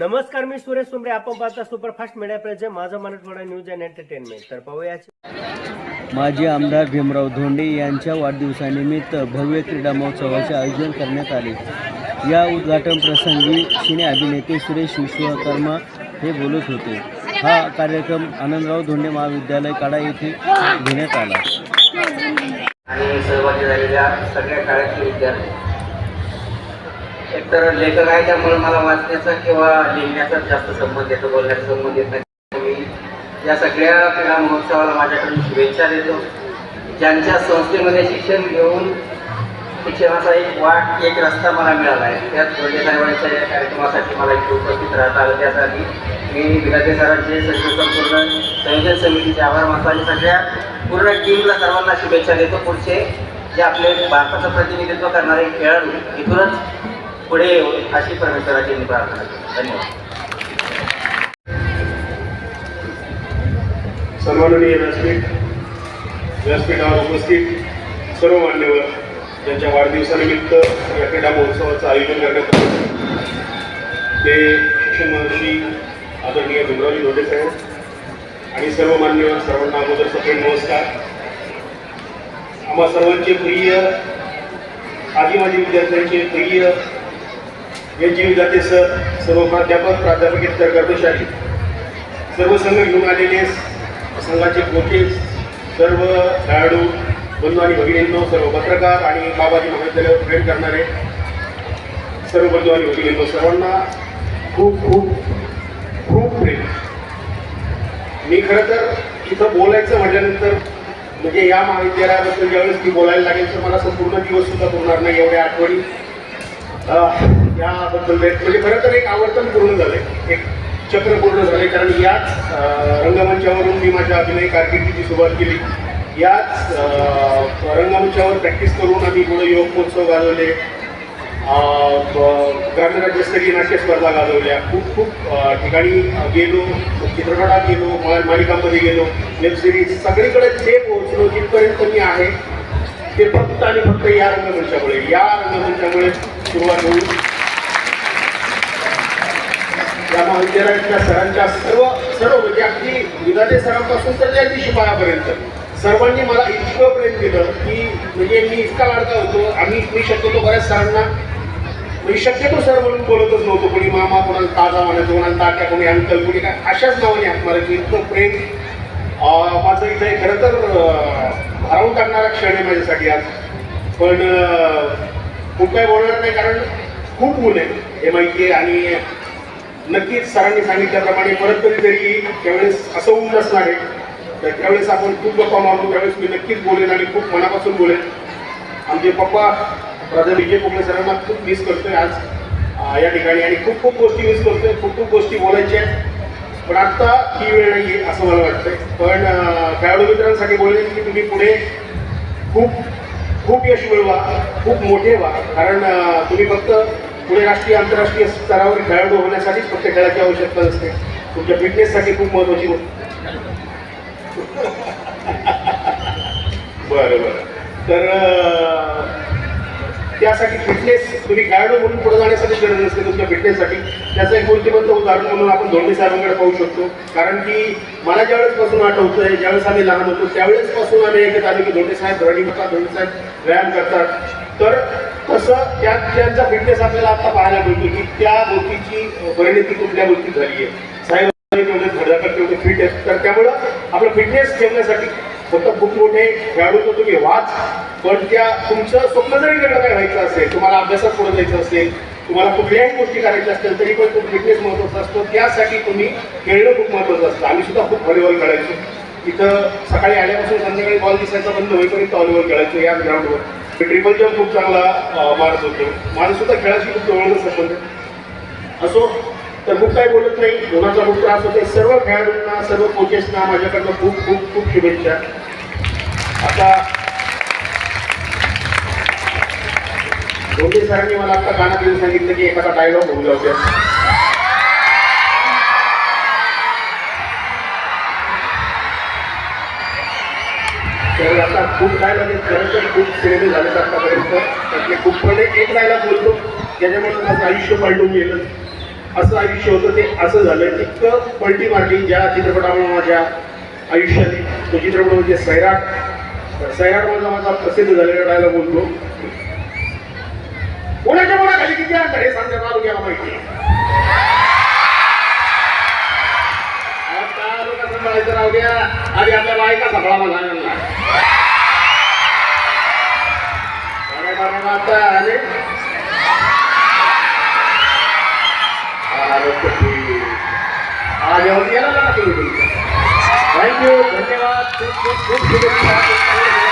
नमस्कार मी सुरेश सुमरे आपण पाहता सुपरफास्ट मीडिया प्रेझे. माझं मराठवाडा न्यूज अँड एंटरटेनमेंट. तर पाहूया. माजी आमदार भीमराव धोंडे यांच्या वाढदिवसानिमित्त भव्य क्रीडा महोत्सवाचे आयोजन करण्यात आले. या उद्घाटन प्रसंगी सिने अभिनेते सुरेश विश्वकर्मा हे बोलत होते. हा कार्यक्रम आनंदराव धोंडे महाविद्यालय काडा येथे घेण्यात आला. आणि सहभागी झालेल्या सगळ्या काळातले विद्यार्थी एकतर लेखक आहे त्यामुळे मला वाचण्याचा किंवा लिहिण्याचा जास्त संबंध येतो बोलण्याचा संबंध येत नाही. मी या सगळ्या क्रीडा महोत्सवाला माझ्याकडून शुभेच्छा देतो. ज्यांच्या संस्थेमध्ये शिक्षण घेऊन शिक्षणाचा एक वाट एक रस्ता मला मिळाला आहे. त्यात गोडे साहेबांच्या या कार्यक्रमासाठी मला इथे उपस्थित राहता आलं. त्यासाठी मी विराजे सरांचे संपूर्ण संयोजन समितीचे आभार मानतो आणि सगळ्या पूर्ण टीमला सर्वांना शुभेच्छा देतो. पुढचे जे आपले भारताचं प्रतिनिधित्व करणारे खेळाडू इथूनच पुढे येऊन अशी परमेश्वराची मी प्रार्थना करतो. धन्यवाद. सन्माननीय व्यासपीठ व्यासपीठावर उपस्थित सर्व मान्यवर ज्यांच्या वाढदिवसानिमित्त या क्रीडा महोत्सवाचं आयोजन करण्यात आलं. ते शिक्षण मंत्री आदरणीय भीमरावजी धोंडे साहेब आणि सर्व मान्यवर सर्वांना अगोदर सप्रेम नमस्कार. आम्हा सर्वांचे प्रिय आजी माजी विद्यार्थ्यांचे प्रिय हे जीव जाते सर सर्व प्राध्यापक प्राध्यापकेतर कर्मचारी सर्व संघ घेऊन आलेले संघाचे कोचेस सर्व खेळाडू बंधू आणि भगिनींनो सर्व पत्रकार आणि बाबाजी महाविद्यालयावर प्रेम करणारे सर्व बंधू आणि भगिनींनो सर्वांना खूप खूप खूप प्रेम. मी खरं तर इथं बोलायचं म्हटल्यानंतर म्हणजे या महाविद्यालयाबद्दल ज्यावेळेस मी बोलायला लागेल तर मला संपूर्ण दिवस सुद्धा पुरणार नाही एवढ्या आठवणी. याबद्दल म्हणजे खरं तर एक आवर्तन पूर्ण झालंय. एक चक्र पूर्ण झाले कारण याच रंगमंचावरून मी माझ्या अभिनय कारकिर्दीची सुरुवात केली. याच रंगमंचावर प्रॅक्टिस करून आम्ही पुढे योग महोत्सव गाजवले. ग्रामीण राज्यस्तरीय नाट्य स्पर्धा गाजवल्या. खूप खूप ठिकाणी गेलो. चित्रपटात गेलो मालिकांमध्ये गेलो. वेब सिरीज सगळीकडे जे पोहोचलो जिथपर्यंत मी आहे ते फक्त आणि फक्त या रंगमंचामुळे. या रंगमंचामुळे सुरुवात होईल या महाविद्यालयातल्या सरांच्या सर्व सर्व म्हणजे अगदी विधाते सरांपासून तर त्या दिवशी पायापर्यंत सर्वांनी मला इतकं प्रेम दिलं की म्हणजे मी इतका लाडका होतो. आम्ही मी शक्यतो बऱ्याच सरांना मी शक्यतो सर म्हणून बोलतच नव्हतो. कोणी मामा कोणाला ताजा म्हणायचं कोणाला ताट्या कोणी अंकल कोणी काय अशाच नावाने हात मारायचो इतकं प्रेम. माझं इथे खरं तर हरवून भारावून टाकणारा क्षण आहे माझ्यासाठी आज. पण अं, खूप काय बोलणार नाही कारण खूप मुलं आहे. हे माहिती आहे आणि नक्कीच सरांनी सांगितल्याप्रमाणे परत तरी तरी त्यावेळेस असं ऊन नसणार आहे. तर त्यावेळेस आपण खूप गप्पा मारतो त्यावेळेस मी नक्कीच बोलेन आणि खूप मनापासून बोलेन. आमचे पप्पा राजा विजय कोकणे सरांना खूप मिस करतोय आज या ठिकाणी. आणि खूप खूप गोष्टी मिस करतोय खूप खूप गोष्टी बोलायच्या आहेत. पण आत्ता ही वेळ नाही आहे असं मला वाटतंय. पण खेळाडू मित्रांसाठी बोलले की तुम्ही पुढे खूप खूप यश मिळवा खूप मोठे व्हा. कारण तुम्ही फक्त पुढे राष्ट्रीय आंतरराष्ट्रीय स्तरावर खेळाडू होण्यासाठीच फक्त खेळाची आवश्यकता नसते तुमच्या फिटनेससाठी खूप महत्त्वाची गोष्ट. बरं बरं. तर त्यासाठी फिटनेस तुम्ही खेळाडू म्हणून पुढे जाण्यासाठी गरज नसते तुमच्या फिटनेससाठी त्याचं एक मूर्तिमंत उदाहरण म्हणून आपण धोंडे साहेबांकडे पाहू शकतो. कारण की मला ज्यावेळेसपासून आठवतं आहे ज्यावेळेस आम्ही लहान होतो त्यावेळेसपासून आम्ही ऐकत आलो की धोंडे साहेब रनिंग होतात धोंडे साहेब व्यायाम करतात. तर तसं त्या त्यांचा फिटनेस आपल्याला आता पाहायला मिळतो की त्या गोष्टीची परिणिती कुठल्या गोष्टीत झाली आहे. साहेब तेवढे धडाकड तेवढे फिट आहेत. तर त्यामुळं आपलं फिटनेस ठेवण्यासाठी फक्त खूप मोठे खेळाडू तर तुम्ही व्हाच पण त्या तुमचं स्वप्न जरी वेगळं काय व्हायचं असेल तुम्हाला अभ्यासात पुढे जायचं असेल तुम्हाला कुठल्याही गोष्टी करायच्या असतील तरी पण तो फिटनेस महत्त्वाचा असतो. त्यासाठी तुम्ही खेळणं खूप महत्त्वाचं असतं. आम्ही सुद्धा खूप व्हॉलीबॉल खेळायचो. इथं सकाळी आल्यापासून संध्याकाळी बॉल दिसायचा बंद होईपर्यंत व्हॉलीबॉल खेळायचो याच ग्राउंडवर ट्रिपल जम्प खूप चांगला अं, मारत होतो. माझं सुद्धा खेळाशी खूप जवळचा संबंध आहे. असो तर खूप काही बोलत नाही. कोणाचा खूप त्रास होते सर्व खेळाडूंना सर्व कोचेसना माझ्याकडनं खूप खूप खूप शुभेच्छा. आता धोंडे सरांनी मला आता गाणं देऊन सांगितलं की एखादा डायलॉग होऊ जाऊ द्या. तर आता खूप डायलॉग आहेत खरं तर खूप सिनेमे झालेत आतापर्यंत. त्यातले खूप पण एक डायलॉग बोलतो. त्याच्यामुळे माझं आयुष्य पालटून गेलं. असं आयुष्य होतं ते असं झालं. इतकं पलटी मारली ज्या चित्रपटामुळे माझ्या आयुष्यात तो चित्रपट म्हणजे सैराट. सैराट माझा माझा प्रसिद्ध झालेला डायला बोलतो कोणाच्या कोणाखाली किती अंतर हे सांगता तालुक्याला माहिती आता तालुका सांभाळायचं राहू द्या. आधी आपल्या बायका सांभाळा मला येऊन गेला ना तुम्ही थँक्यू धन्यवाद. खूप खूप खूप शुभेच्छा.